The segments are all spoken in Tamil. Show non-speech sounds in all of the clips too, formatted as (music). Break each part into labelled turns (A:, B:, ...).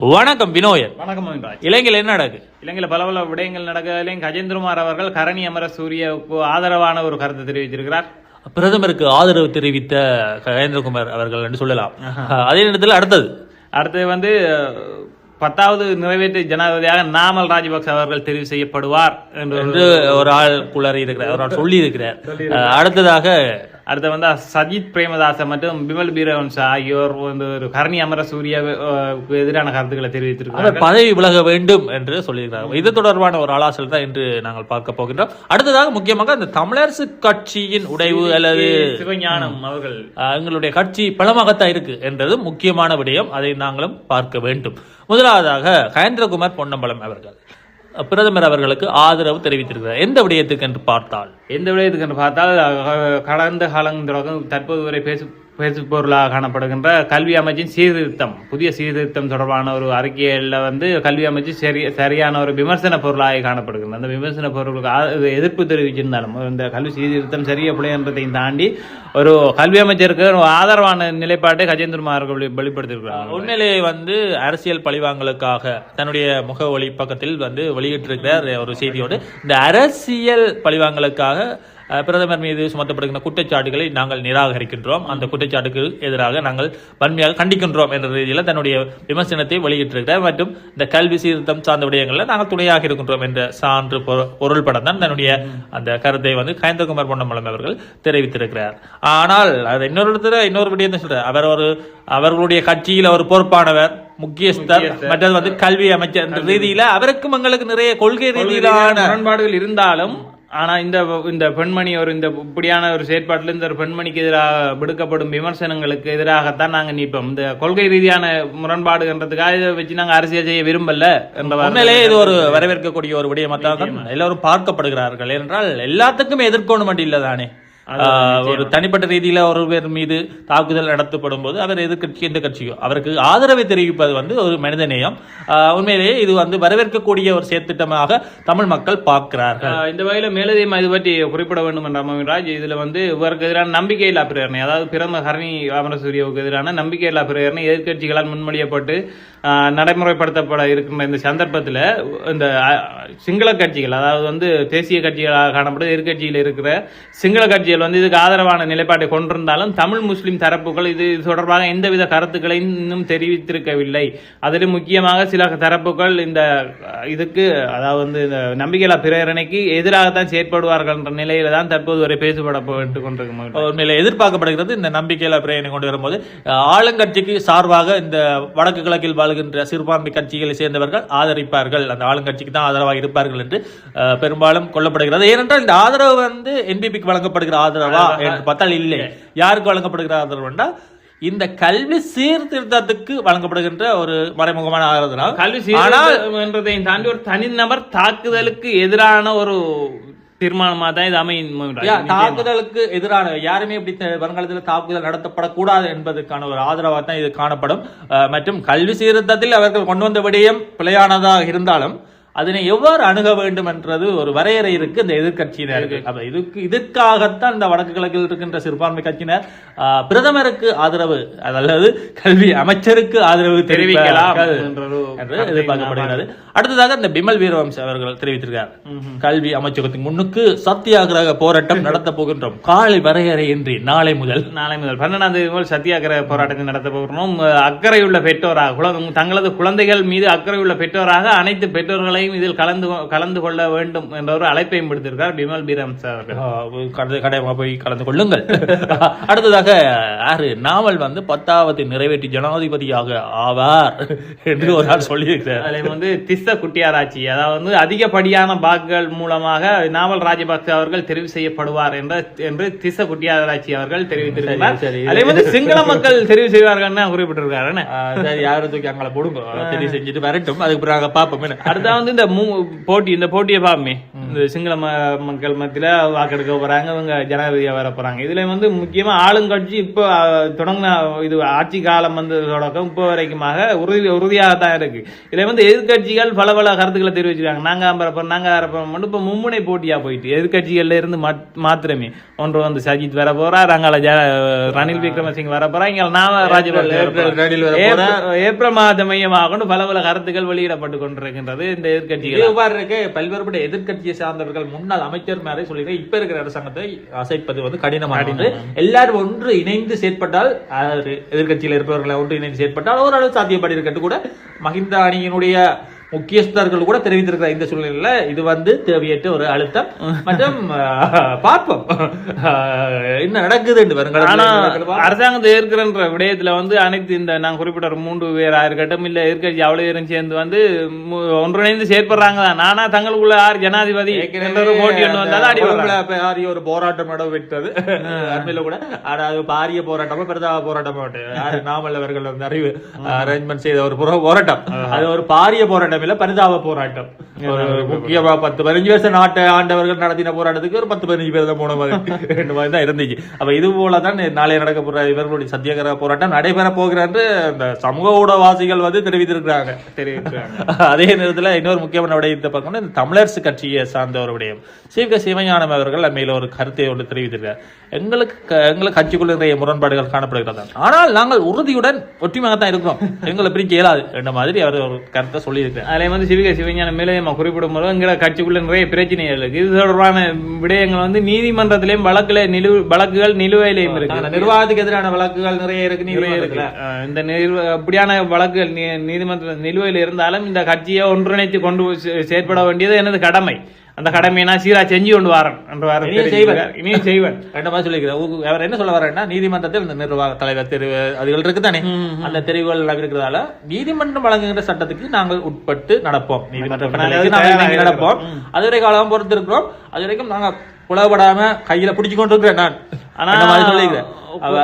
A: வணக்கம் வினோயர்
B: வணக்கம்
A: இலங்கையில் என்ன நடக்கு?
B: இலங்கையில் பல பல விடயங்கள் நடக்கலையும் கஜேந்திரகுமார் அவர்கள் கரணி அமர சூரியவுக்கு ஆதரவான ஒரு கருத்தை தெரிவித்திருக்கிறார்.
A: பிரதமருக்கு ஆதரவு தெரிவித்த கஜேந்திரகுமார் அவர்கள் என்று சொல்லலாம். அதே நேரத்தில் அடுத்தது.
B: அடுத்து வந்து பத்தாவது நிறைவேற்று ஜனாதிபதியாக நாமல் ராஜபக்ச அவர்கள் தெரிவு செய்யப்படுவார் என்று ஒரு-
A: ஆள் குளறி இருக்கிறார் ஒரு ஆள் சொல்லி இருக்கிறார் அடுத்ததாக
B: அடுத்து வந்து சஜித் பிரேமதாச மற்றும் பிமல் பீரவன்ஸ் ஆகியோர் வந்து ஒரு கரணி அமர சூரியவுக்கு எதிரான கருத்துக்களை
A: அவர்
B: தெரிவித்திருக்கிறார்கள்
A: பதவி விலக வேண்டும் என்று சொல்லியிருக்கிறார் இது தொடர்பான ஒரு ஆலாசல் தான் இன்று நாங்கள் பார்க்க போகின்றோம். அடுத்ததாக முக்கியமாக இந்த தமிழரசு கட்சியின் உடைவு அல்லது
B: சிவஞானம் அவர்கள்
A: எங்களுடைய கட்சி பலமாகத்தான் இருக்கு என்றது முக்கியமான விடயம். அதை நாங்களும் பார்க்க வேண்டும். முதலாவதாக கயேந்திரகுமார் பொன்னம்பலம் அவர்கள். பிரதமர் அவர்களுக்கு ஆதரவு தெரிவித்திருக்கிறார். எந்த விடயத்துக்கு என்று பார்த்தால்?
B: எந்த விடயத்துக்கு என்று பார்த்தால் கடந்த காலங்களுக்கு தற்போது வரை பேசு பேசு பொருளாக காணப்படுகின்ற கல்வி அமைச்சின் சீர்திருத்தம். புதிய சீர்திருத்தம் தொடர்பான ஒரு அறிக்கையில் வந்து கல்வி அமைச்சு சரி சரியான ஒரு விமர்சன பொருளாக காணப்படுகிறது அந்த விமர்சன பொருளுக்கு எதிர்ப்பு தெரிவிச்சிருந்தாலும் இந்த கல்வி சீர்திருத்தம் சரியா பிள்ளைன்றதையும் தாண்டி ஒரு கல்வி அமைச்சருக்கு ஒரு ஆதரவான நிலைப்பாட்டை கஜேந்திரமா அவர்கள் வெளி-
A: உண்மையிலேயே வந்து அரசியல் பழிவாங்கலுக்காக தன்னுடைய முக ஒளி பக்கத்தில் வந்து வெளியிட்டிருக்கிறார் ஒரு செய்தியோடு. இந்த அரசியல் பழிவாங்கலுக்காக பிரதமர் மீது சுமத்தப்படுகின்ற குற்றச்சாட்டுகளை நாங்கள் நிராகரிக்கின்றோம். அந்த குற்றச்சாட்டுக்கு எதிராக நாங்கள் வன்மையாக கண்டிக்கின்றோம் என்ற ரீதியில் தன்னுடைய விமர்சனத்தை வெளியிட்டிருக்கிறார். மற்றும் இந்த கல்வி சீர்திருத்தம் சார்ந்த விடயங்களில் நாங்கள் துணையாக இருக்கின்றோம் என்ற சான்று பொரு- பொருள்படம் தான் தன்னுடைய அந்த கருத்தை வந்து கயந்தகுமார் பொன்னம்பலம் அவர்கள் தெரிவித்திருக்கிறார். ஆனால் அது இன்னொரு இடத்துல இன்னொரு விடயம் சொல்றார். அவர் ஒரு அவர்களுடைய கட்சியில் ஒரு பொறுப்பானவர் முக்கியஸ்தர் மற்றது வந்து கல்வி அமைச்சர் என்ற ரீதியில அவருக்கும் எங்களுக்கு நிறைய கொள்கை ரீதியிலான
B: முரண்பாடுகள் இருந்தாலும் ஆனா இந்த இந்த பெண்மணி ஒரு இந்த இப்படியான ஒரு செயற்பாட்டில் இந்த ஒரு பெண்மணிக்கு எதிராக விடுக்கப்படும் விமர்சனங்களுக்கு எதிராகத்தான் நாங்க நிற்போம். இந்த கொள்கை ரீதியான முரண்பாடுன்றதுக்காக இதை வச்சு நாங்க அரசியல் செய்ய விரும்பல என்ற
A: உண்மையிலேயே இது ஒரு வரவேற்கக்கூடிய ஒரு விடயமாக தான் எல்லாரும் பார்க்கப்படுகிறார்கள். என்றால் எல்லாத்துக்கும் எதிர்க்கணும் மட்டும் இல்லை தானே ஒரு தனிப்பட்ட ரீதியில ஒருவர் மீது தாக்குதல் நடத்தப்படும் போது அவர் எதிர்கட்சி எந்த கட்சியோ அவருக்கு ஆதரவை தெரிவிப்பது வந்து ஒரு மனிதநேயம் உண்மையிலேயே இது வந்து வரவேற்கக்கூடிய ஒரு செயற்திட்டமாக தமிழ் மக்கள் பார்க்கிறார்கள்.
B: இந்த வகையில மேலதிகமா இது பற்றி குறிப்பிட வேண்டும் என்ற அமர்ராஜ் இதுல வந்து இவருக்கு எதிரான நம்பிக்கையில்லா பிரேரணை அதாவது பிரதமர் ஹரணி அமரசூரியவுக்கு எதிரான நம்பிக்கையில்லா பிரேரணை எதிர்க்கட்சிகளால் முன்மொழியப்பட்டு நடைமுறைப்படுத்தப்பட இருக்கின்ற இந்த சந்தர்ப்பத்துல இந்த சிங்கள கட்சிகள் அதாவது வந்து தேசிய கட்சிகளாக காணப்படும் எதிர்க்கட்சியில் இருக்கிற சிங்கள கட்சிகள் வந்து இதுக்கு ஆதரவான நிலைப்பாட்டை கொண்டிருந்தாலும் தமிழ் முஸ்லீம் தரப்புகள் இது தொடர்பாக எந்தவித கருத்துக்களையும் இன்னும் தெரிவித்திருக்கவில்லை. அதிலும் முக்கியமாக சில தரப்புகள் இந்த இதுக்கு அதாவது வந்து இந்த நம்பிக்கையில்லா பிரேரணைக்கு எதிராகத்தான் செயற்படுவார்கள் என்ற நிலையில தான் தற்போது வரை பேசுபடப்பட்டு கொண்டிருக்கும்
A: உண்மையில எதிர்பார்க்கப்படுகிறது இந்த நம்பிக்கையில பிரேரணை கொண்டு வரும்போது. ஆளுங்கட்சிக்கு சார்பாக இந்த வடக்கு கிழக்கில் வாழ்கின்ற சிறுபான்மை கட்சிகளை சேர்ந்தவர்கள் ஆதரிப்பார்கள். அந்த ஆளுங்கட்சிக்கு தான் ஆதரவாக இருப்பார்கள் என்று பெரும்பாலும் கொள்ளப்படுகிறது ஏனென்றால் இந்த ஆதரவு வந்து என்பிபிக்கு வழங்கப்படுகிற ஆதரவா என்று பார்த்தால் இல்லை. யாருக்கு வழங்கப்படுகிற ஆதரவு என்றால் இந்த கல்வி சீர்திருத்தத்துக்கு வழங்கப்படுகின்ற ஒரு மறைமுகமான ஆதரவு
B: கல்வி சீர்திருத்தம் தாண்டி ஒரு தனிநபர் தாக்குதலுக்கு எதிரான ஒரு தீர்மானமா தான் இது அமையும்
A: தாக்குதலுக்கு எதிரான யாருமே இப்படி வருங்காலத்தில் தாக்குதல் நடத்தப்படக்கூடாது என்பதற்கான ஒரு ஆதரவாக தான் இது காணப்படும். மற்றும் கல்வி சீர்திருத்தத்தில் அவர்கள் கொண்டு வந்த விடயம் பிழையானதாக இருந்தாலும் அதனை எவ்வாறு அணுக வேண்டும் என்றது ஒரு வரையறை இருக்கு இந்த எதிர்க்கட்சியினருக்கு அப்ப இதுக்கு இதற்காகத்தான் இந்த வடக்கு கிழக்கில் இருக்கின்ற சிறுபான்மை கட்சியினர் பிரதமருக்கு ஆதரவு அல்லது கல்வி அமைச்சருக்கு ஆதரவு
B: தெரிவிக்கலாம் என்ற
A: எதிர்பார்க்கப்படுகிறது. அடுத்ததாக இந்த பிமல் வீரவம்ச அவர்கள் தெரிவித்திருக்கார். கல்வி அமைச்சகத்தின் முன்னுக்கு சத்தியாகிரக போராட்டம் நடத்த போகின்றோம். காலை வரையறையின்றி நாளை முதல்.
B: நாளை முதல். பன்னெண்டாம் தேதி முதல் சத்தியாகிரக போராட்டத்தை நடத்த போகிறோம். அக்கறையுள்ள பெற்றோராக தங்களது குழந்தைகள் மீது அக்கறையுள்ள பெற்றோராக அனைத்து பெற்றோர்களையும் இதில் கலந்து கலந்து கொள்ள வேண்டும் என்ற ஒரு அழைப்பையும் விடுத்திருக்கார் பிமல்
A: ஆஹ் கடை கடையமாக போய் கலந்து கொள்ளுங்கள். (laughs) அடுத்ததாக யாரு நாவல் வந்து பத்தாவது நிறைவேற்றி ஜனாதிபதியாக ஆவார் என்று ஒரு ஆள் சொல்லியிருக்கிறார்
B: அதில் வந்து திஸ்ஸ குட்டியாராச்சி அதாவது வந்து அதிகப்படியான வாக்குகள் மூலமாக நாவல் ராஜபக்ச அவர்கள் தெரிவு செய்யப்படுவார் என்ற என்று திஸ்ஸ குட்டியாராச்சி அவர்கள் தெரிவித்திருக்கிறார்.
A: சரி, சரி.
B: அதே வந்து சிங்கள மக்கள் தெரிவு செய்வார்கள் குறிப்பிட்டிருக்காரு
A: சரி யாரும் தூக்கி அங்கே போடுங்க. தெரிவு செஞ்சுட்டு வரட்டும். அதுக்கு பிறகு பார்ப்போம்.
B: அடுத்தா வந்து வந்து இந்த மூ போட்டி இந்த போட்டியை பாப்பமே. இந்த சிங்கள மக்கள் மத்தியில வாக்கெடுக்க போறாங்க இவங்க ஜனாதிபதியா வர போறாங்க. இதுல வந்து முக்கியமா ஆளுங்கட்சி இப்போ தொடங்கின இது ஆட்சி காலம் வந்து தொடக்கம் இப்போ வரைக்குமாக உறுதி உறுதியாக தான் இருக்கு. இதுல வந்து எதிர்க்கட்சிகள் பல பல கருத்துக்களை தெரிவிச்சிருக்காங்க. நாங்க வரப்போம் நாங்க வரப்போம் இப்போ மும்முனை போட்டியா போயிட்டு எதிர்க்கட்சிகள்ல இருந்து மாத்- மாத்திரமே. ஒன்று வந்து சஜித் வர போறார் அங்கால ஜ- ரணில் விக்ரமசிங்க வர போறா இங்க நாம ராஜபக்சே வர
A: ஏப்ரல்
B: போறார்.
A: ரணில் வர போறா.
B: ஏப்ரல் ஏப்ரல் மாத மையமாக கொண்டு பல பல கருத்துக்கள் வெளியிடப்பட்டு கொண்டிருக்கின்றது. இந்த எதிர்க்கட்சிகள்?
A: இவ்வாறு இருக்க. பல்வேறுபட்ட எதிர்க்கட்சியை சார்ந்தவர்கள் முன்னாள் அமைச்சர் மாதிரி சொல்லியிருக்க இப்ப இருக்கிற அரசாங்கத்தை அசைப்பது வந்து கடினமானது எல்லாரும் ஒன்று இணைந்து செயற்பட்டால் அதாவது எதிர்க்கட்சியில் இருப்பவர்களை ஒன்று இணைந்து செயற்பட்டால் ஓரளவு சாத்தியப்படி இருக்கட்டு கூட மஹிந்த அணியினுடைய முக்கியஸ்தர்கள் கூட தெரிவித்திருக்கிற இந்த சூழ்நிலையில இது வந்து தேவையற்ற ஒரு அழுத்தம். மற்றும் (laughs) பார்ப்போம். என்ன நடக்குது.
B: அரசாங்கத்தை ஏற்கிறன்ற விடயத்துல வந்து அனைத்து இந்த நான் குறிப்பிட்ட ஒரு மூன்று பேரா இருக்கட்டும் இல்ல எதிர்க்கட்சி அவ்வளவு பேரும் சேர்ந்து வந்து ஒன்றிணைந்து செயற்படுறாங்க. தான் நானா தங்களுக்குள்ள யார் ஜனாதிபதி போட்டி ஒண்ணு வந்தாலும்.
A: பாரிய ஒரு போராட்டம் நடைபெற்றது அண்மையில கூட. ஆனா அது பாரிய போராட்டமா பெரிதாக போராட்டமா நாமல் அவர்கள் வந்து அறிவு அரேஞ்ச்மெண்ட் செய்த ஒரு போராட்டம். அது ஒரு பாரிய போராட்டம். இல்ல பரிதாப போராட்டம். முக்கியமா பத்து பதினஞ்சு வருஷம் நாட்டை ஆண்டவர்கள் நடத்தின போராட்டத்துக்கு ஒரு பத்து பதினஞ்சு பேர் தான் போன மாதிரி (laughs) ரெண்டு மாதிரி தான் இருந்துச்சு. அப்ப இது போல தான் நாளைய நடக்க போற இவர்களுடைய சத்தியாகிரக போராட்டம் நடைபெற போகிறது இந்த சமூக ஊடகவாசிகள் வந்து தெரிவித்திருக்கிறாங்க.
B: தெரிவிக்கிறாங்க. (laughs)
A: அதே நேரத்துல இன்னொரு முக்கியமான விடயத்தை பார்க்கணும் இந்த தமிழரசு கட்சியை சார்ந்த ஒரு விடயம் சீவக சிவஞானம் அவர்கள் அண்மையில ஒரு கருத்தை ஒன்று தெரிவித்திருக்கார் எங்களுக்கு எங்களுக்கு கட்சிக்குள்ள நிறைய முரண்பாடுகள் காணப்படுகிறது? ஆனால் நாங்கள் உறுதியுடன் ஒற்றுமையாக தான் இருக்கிறோம். எங்களை பிரிக்க இயலாது. என்ற மாதிரி அவர் ஒரு கருத்தை சொல்லியிருக்கிறார்.
B: அதுல வந்து சிவிக சிவஞானம் மேலே நம்ம குறிப்பிடும் போது எங்களை கட்சிக்குள்ள நிறைய பிரச்சனைகள் இருக்கு இது தொடர்பான விடயங்கள் வந்து நீதிமன்றத்திலையும் வழக்குல நிலு வழக்குகள் நிலுவையிலையும் இருக்கு
A: நிர்வாகத்துக்கு எதிரான வழக்குகள் நிறைய இருக்கு
B: நிறைய இருக்கு.
A: நீதிமன்றத்துல.
B: அஹ் இந்த அப்படியான வழக்குகள் நீதிமன்ற நிலுவையில் இருந்தாலும் இந்த கட்சியை ஒன்றிணைத்து கொண்டு செயற்பட வேண்டியது எனது கடமை அந்த கடமையை நான் சீரா செஞ்சு கொண்டு வரேன் என்று வாரம்
A: இனியும்
B: செய்வேன். (laughs)
A: ரெண்டு மாதிரி சொல்லியிருக்கிறார். ஊ- அவர் என்ன சொல்ல வரேன்னா நீதிமன்றத்தில் இந்த நிர்வாக தலைவர் தெரிவு அதுகள் இருக்குதானே? அந்த தெரிவுகள் இருக்கிறதால நீதிமன்றம் வழங்குகின்ற சட்டத்துக்கு நாங்கள் உட்பட்டு நடப்போம். நீதிமன்ற
B: அப்ப நாங்க
A: கட்டளைக்கு நாங்கள்
B: தயாராக
A: இணங்கி நடப்போம். அதுவரை காலம் பொறுத்து இருக்கிறோம் அது வரைக்கும் நாங்க புலப்படாம கையில பிடிச்சு கொண்டு இருக்கிறேன் நான்.
B: ஆனா-
A: சொல்லியிருக்கிறேன் அவ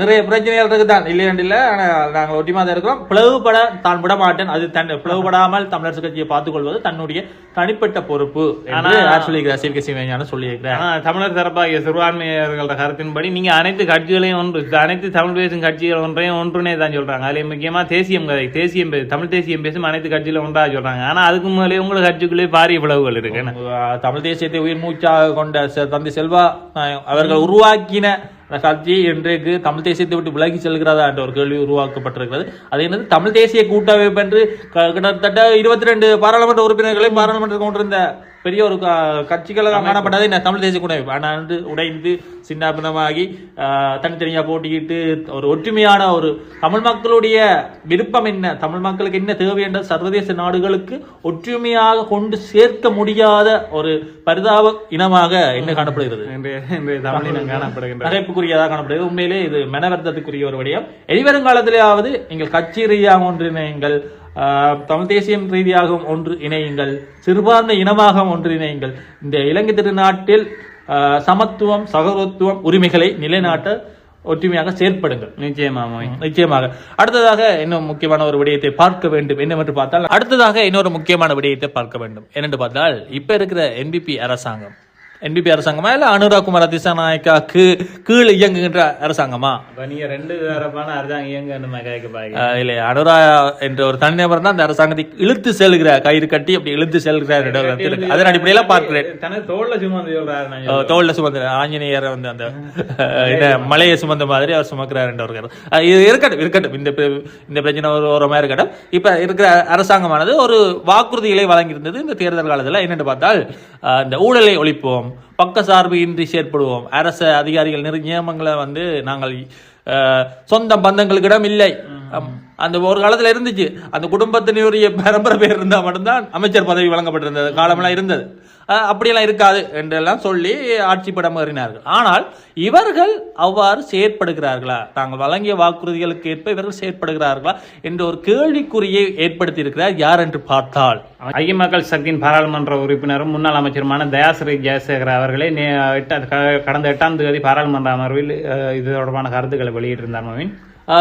A: நிறைய பிரச்சனைகள் இருக்குதான். இல்லையாண்டு இல்ல ஆனா நாங்கள் ஒட்டிமா தான் இருக்கிறோம். பிளவுபட தான் விட மாட்டேன் அது தன் பிளவுபடாமல் தமிழரசு கட்சியை பார்த்துக் கொள்வது தன்னுடைய தனிப்பட்ட பொறுப்பு சொல்லியிருக்கிறார்? சிவகே சிவஞான சொல்லியிருக்கிறார்.
B: ஆனா, தமிழர் தரப்பாகிய சிறுபான்மையர்களோட கருத்தின்படி நீங்க அனைத்து கட்சிகளையும் ஒன்று அனைத்து தமிழ் பேசும் கட்சிகள் ஒன்றையும் ஒன்றுனே தான் சொல்றாங்க. அதுல முக்கியமா தேசியம் கதை தேசியம் தமிழ் தேசியம் பேசும் அனைத்து கட்சியிலும் ஒன்றா சொல்றாங்க. ஆனா அதுக்கு முதலே உங்களை கட்சிக்குள்ளே பாரிய பிளவுகள் இருக்கு.
A: தமிழ் தேசியத்தை உயிர் மூச்சாக கொண்ட தந்தை செல்வா அவர்கள் உருவாக்கின அந்த இன்றைக்கு தமிழ் தேசியத்தை விட்டு விலகி செல்கிறதா என்ற ஒரு கேள்வி உருவாக்கப்பட்டிருக்கிறது. அது என்னது? தமிழ் தேசிய கூட்டமைப்பு என்று கிட்டத்தட்ட இருபத்தி ரெண்டு பாராளுமன்ற உறுப்பினர்களை பாராளுமன்றம் கொண்டிருந்த பெரிய ஒரு கட்சிகளாக காணப்பட்டது இந்த தமிழ் தேசிய கூட்டமைப்பு. ஆனால் வந்து உடைந்து சின்னாபின்னமாகி ஆஹ் தனித்தனியா போட்டியிட்டு ஒரு ஒற்றுமையான ஒரு தமிழ் மக்களுடைய விருப்பம் என்ன? தமிழ் மக்களுக்கு என்ன தேவை என்ற சர்வதேச நாடுகளுக்கு ஒற்றுமையாக கொண்டு சேர்க்க முடியாத ஒரு பரிதாப இனமாக என்ன காணப்படுகிறது. நகைப்புக்குரியதாக காணப்படுகிறது. உண்மையிலே இது மனவர்த்தத்துக்குரிய ஒரு விடயம். எதிர்வருங்காலத்திலேயாவது நீங்கள் கட்சி ரீதியாக ஒன்றிணையுங்கள். ஆஹ், தமிழ் தேசியம் ரீதியாக ஒன்று இணையுங்கள். சிறுபான்மை இனமாக ஒன்று இணையுங்கள். இந்த இலங்கை திருநாட்டில் சமத்துவம் சகோதரத்துவம் உரிமைகளை நிலைநாட்ட ஒற்றுமையாக செயற்படுங்கள்.
B: நிச்சயமா மோய்.
A: நிச்சயமாக. அடுத்ததாக இன்னும் முக்கியமான ஒரு விடயத்தை பார்க்க வேண்டும். என்னவென்று பார்த்தால் அடுத்ததாக இன்னொரு முக்கியமான விடயத்தை பார்க்க வேண்டும். என்னென்று பார்த்தால் இப்ப இருக்கிற என்பிபி அரசாங்கம். என்பிபி அரசாங்கமா இல்ல அனுராக் குமார் திசாநாயக்காக்கு கீழ் இயங்குகின்ற அரசாங்கமா?
B: நீங்க ரெண்டு தரப்பான அரசாங்கம் இயங்க நம்ம கேட்க
A: இல்லை அனுரா என்ற ஒரு தனிநபர் தான் அந்த அரசாங்கத்தை இழுத்து செல்கிறார். கயிறு கட்டி அப்படி இழுத்து செல்கிறார். அதன் அடிப்படையில பார்க்கிறேன்.
B: தோல்ல சுமந்து
A: தோல்ல சுமந்த ஆஞ்சநேயர் வந்து அந்த என்ன மலையை சுமந்த மாதிரி அவர் சுமக்கிறார் என்ற ஒரு இது இருக்கட்டும் இருக்கட்டும். இந்த இந்த பிரச்சனை ஒரு ஓரமா இருக்கட்டும். இப்ப இருக்கிற அரசாங்கமானது ஒரு வாக்குறுதிகளை வழங்கியிருந்தது இந்த தேர்தல் காலத்துல. என்னென்னு பார்த்தால் இந்த ஊழலை ஒழிப்போம் பக்க சார்பு இன்றி செயற்படுவோம். அரச அதிகாரிகள் நிறைய நியமங்களை வந்து நாங்கள் சொந்த பந்தங்களுக்கிடம் இல்லை. அந்த ஒரு காலத்தில் இருந்துச்சு. அந்த குடும்பத்தினுடைய பரம்பரை பேர் இருந்தால் மட்டும்தான் அமைச்சர் பதவி வழங்கப்பட்டிருந்தது. காலமெல்லாம் இருந்தது. அப்படியெல்லாம் இருக்காது என்றெல்லாம் சொல்லி ஆட்சி படம் ஏறினார்கள். ஆனால் இவர்கள் அவ்வாறு செயற்படுகிறார்களா? தாங்கள் வழங்கிய வாக்குறுதிகளுக்கு ஏற்ப இவர்கள் செயற்படுகிறார்களா என்ற ஒரு கேள்விக்குறியை ஏற்படுத்தி இருக்கிறார் யார் என்று பார்த்தால்.
B: ஐய மக்கள் சக்தியின் பாராளுமன்ற உறுப்பினரும் முன்னாள் அமைச்சருமான தயாசிரி ஜெயசேகர் அவர்களே க- கடந்த எட்டாம் தேதி பாராளுமன்ற அமர்வில் இது தொடர்பான கருத்துக்களை வெளியிட்டிருந்தார் மவின்.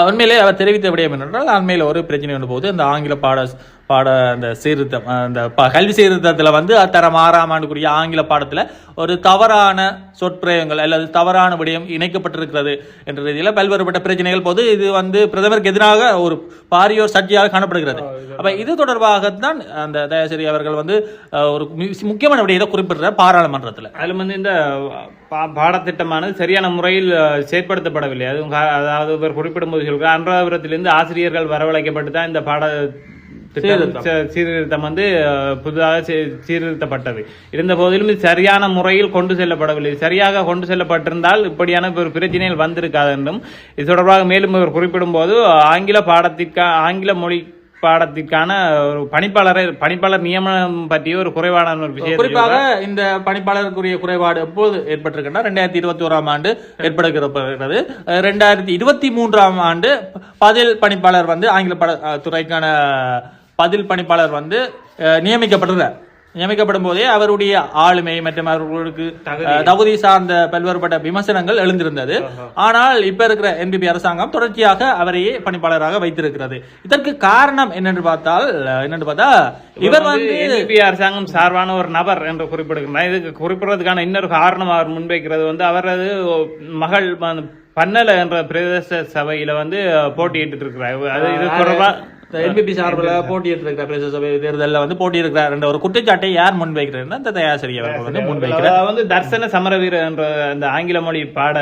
A: உண்மையிலே அவர் தெரிவித்த விடயம் என்னென்றால் அண்மையில் ஒரு பிரச்சனை ஒன்று போகுது. இந்த ஆங்கில பாட பாட அந்த சீர்திருத்தம் அந்த கல்வி சீர்திருத்தத்துல வந்து தரம் ஆறாம் ஆண்டுக்குரிய ஆங்கில பாடத்துல ஒரு தவறான சொற்பிரயோகங்கள் அல்லது தவறான விடயம் இணைக்கப்பட்டிருக்கிறது என்ற ரீதியில பல்வேறுபட்ட பிரச்சனைகள் போது இது வந்து பிரதமருக்கு எதிராக ஒரு பாரியோர் சர்ச்சையாக காணப்படுகிறது. அப்ப இது தொடர்பாகத்தான் அந்த தயாசிரி அவர்கள் வந்து ஒரு முக்கியமான விடயத்தை குறிப்பிடுற பாராளுமன்றத்துல.
B: அதில் வந்து இந்த பா- பாடத்திட்டமானது சரியான முறையில் செயற்படுத்தப்படவில்லை. அதுவும் அதாவது இவர் குறிப்பிடும்போது சொல்கிறார் அன்றாபுரத்திலிருந்து ஆசிரியர்கள் வரவழைக்கப்பட்டு தான் இந்த பாட
A: சீர்திருத்தம்.
B: வந்து புதிதாக சீர்திருத்தப்பட்டது. இருந்த போதிலும் இது சரியான முறையில் கொண்டு செல்லப்படவில்லை. சரியாக கொண்டு செல்லப்பட்டிருந்தால் இப்படியான ஒரு பிரச்சனைகள் வந்திருக்காது என்றும் இது தொடர்பாக மேலும் இவர் குறிப்பிடும்போது ஆங்கில பாடத்திற்கா ஆங்கில மொழி பாடத்திற்கான ஒரு பணிப்பாளரை பணிப்பாளர் நியமனம் பற்றிய ஒரு குறைவான ஒரு விஷயம்
A: குறிப்பாக இந்த பணிப்பாளருக்குரிய குறைபாடு எப்போது ஏற்பட்டிருக்குன்னா ரெண்டாயிரத்தி இருபத்தி ஓராம் ஆண்டு ஏற்படுகிறது. ரெண்டாயிரத்தி இருபத்தி மூன்றாம் ஆண்டு பதில் பணிப்பாளர் வந்து ஆங்கில பட துறைக்கான பதில் பணிப்பாளர் வந்து நியமிக்கப்படுகிறார் நியமிக்கப்படும் போதே அவருடைய ஆளுமை மற்றும் அவர்களுக்கு தகுதி. சார்ந்த பல்வேறுபட்ட விமர்சனங்கள் எழுந்திருந்தது. ஆனால் இப்ப இருக்கிற என்பிபி அரசாங்கம் தொடர்ச்சியாக அவரையே பணிப்பாளராக வைத்திருக்கிறது. இதற்கு காரணம் என்னென்று பார்த்தால் என்னென்று பார்த்தா இவர் வந்து
B: NDP அரசாங்கம் சார்பான ஒரு நபர் என்று குறிப்பிடுகிறார் இதுக்கு குறிப்பிடுறதுக்கான இன்னொரு காரணம் அவர் முன்வைக்கிறது வந்து அவரது மகள் பன்னல என்ற பிரதேச சபையில வந்து போட்டியிட்டு இருக்கிறார் அது இது தொடர்பா
A: என்பிபி சார்பில் போட்டியிட்டு இருக்கிற பிரதேச சபை தேர்தலில் வந்து போட்டியிருக்கிறார் என்ற ஒரு குற்றச்சாட்டை யார் முன்வைக்கிறார்? இந்த தயாசிரி அவர்கள் வந்து முன்வைக்கிறார்.
B: வந்து தர்சன சமரவீர என்ற அந்த ஆங்கில மொழி பாட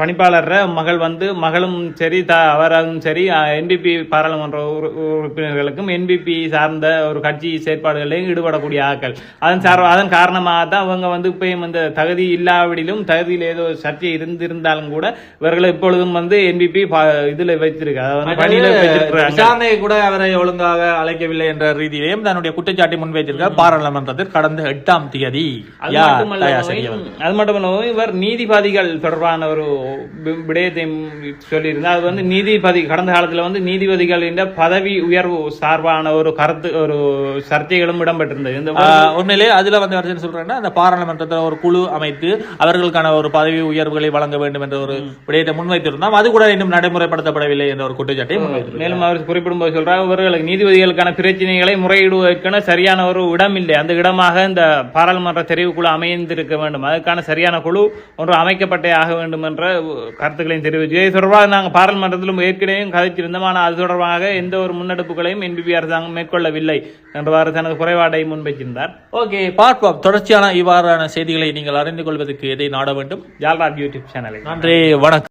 B: பணிப்பாளர் மகள் வந்து மகளும் சரி த அவரும் சரி என்பிபி பாராளுமன்ற உறு- உறுப்பினர்களுக்கும் என்பிபி சார்ந்த ஒரு கட்சி செயற்பாடுகளையும் ஈடுபடக்கூடிய ஆட்கள் அதன் சார் அதன் காரணமாக தான் அவங்க வந்து இப்பயும் இந்த தகுதி இல்லாவிடிலும் தகுதியில் ஏதோ சர்ச்சை இருந்திருந்தாலும் கூட இவர்களை இப்பொழுதும் வந்து என்பிபி இதுல வைத்திருக்கு. அதாவது பணியில வச்சிருக்கிறாங்க
A: விசாரணை கூட அவரை ஒழுங்காக அழைக்கவில்லை என்ற ரீதியிலேயும் தன்னுடைய குற்றச்சாட்டை முன்வைத்திருக்கார் பாராளுமன்றத்தில் கடந்த எட்டாம் தேதி
B: மட்டுமல்ல அது மட்டுமல்ல இவர் நீதிபதிகள் தொடர்பான ஒரு வி- விடயத்தை சொல்லியிருந்தார் அது வந்து நீதிபதி கடந்த காலத்துல வந்து நீதிபதிகளின் பதவி உயர்வு சார்பான ஒரு கருத்து ஒரு சர்ச்சைகளும் இடம்பெற்றிருந்தது. இந்த
A: உண்மையிலே அதுல வந்து என்ன சொல்றாங்கன்னா அந்த பாராளுமன்றத்தில் ஒரு குழு அமைத்து அவர்களுக்கான ஒரு பதவி உயர்வுகளை வழங்க வேண்டும் என்ற ஒரு விடயத்தை முன்வைத்திருந்தோம். அது கூட இன்னும் நடைமுறைப்படுத்தப்படவில்லை என்ற ஒரு குற்றச்சாட்டை
B: மேலும் அவர் குறிப்பிடும்போது சொல்றார் இவர்களுக்கு நீதிபதிகளுக்கான பிரச்சனைகளை முறையிடுவதற்கான சரியான ஒரு இடம் இல்லை. அந்த இடமாக இந்த பாராளுமன்ற தெரிவுக்குழு அமைந்திருக்க வேண்டும். அதற்கான சரியான குழு ஒன்று அமைக்கப்பட்டே ஆக வேண்டும் என்ற கருத்துக்களையும் தெரிவிச்சு இது தொடர்பாக நாங்கள் பாராளுமன்றத்திலும் ஏற்கனவே கதைச்சிருந்தோம். ஆனால் அது தொடர்பாக எந்த ஒரு முன்னெடுப்புகளையும் என்பிபி அரசாங்கம் மேற்கொள்ளவில்லை என்றவாறு தனது குறைபாட்டை முன்வைச்சிருந்தார்
A: ஓகே பார்ப்போம். தொடர்ச்சியான இவ்வாறான செய்திகளை நீங்கள் அறிந்து கொள்வதற்கு எதை நாட வேண்டும்?
B: ஜால்ராஜ் யூடியூப் சேனலை.
A: நன்றி வணக்கம்.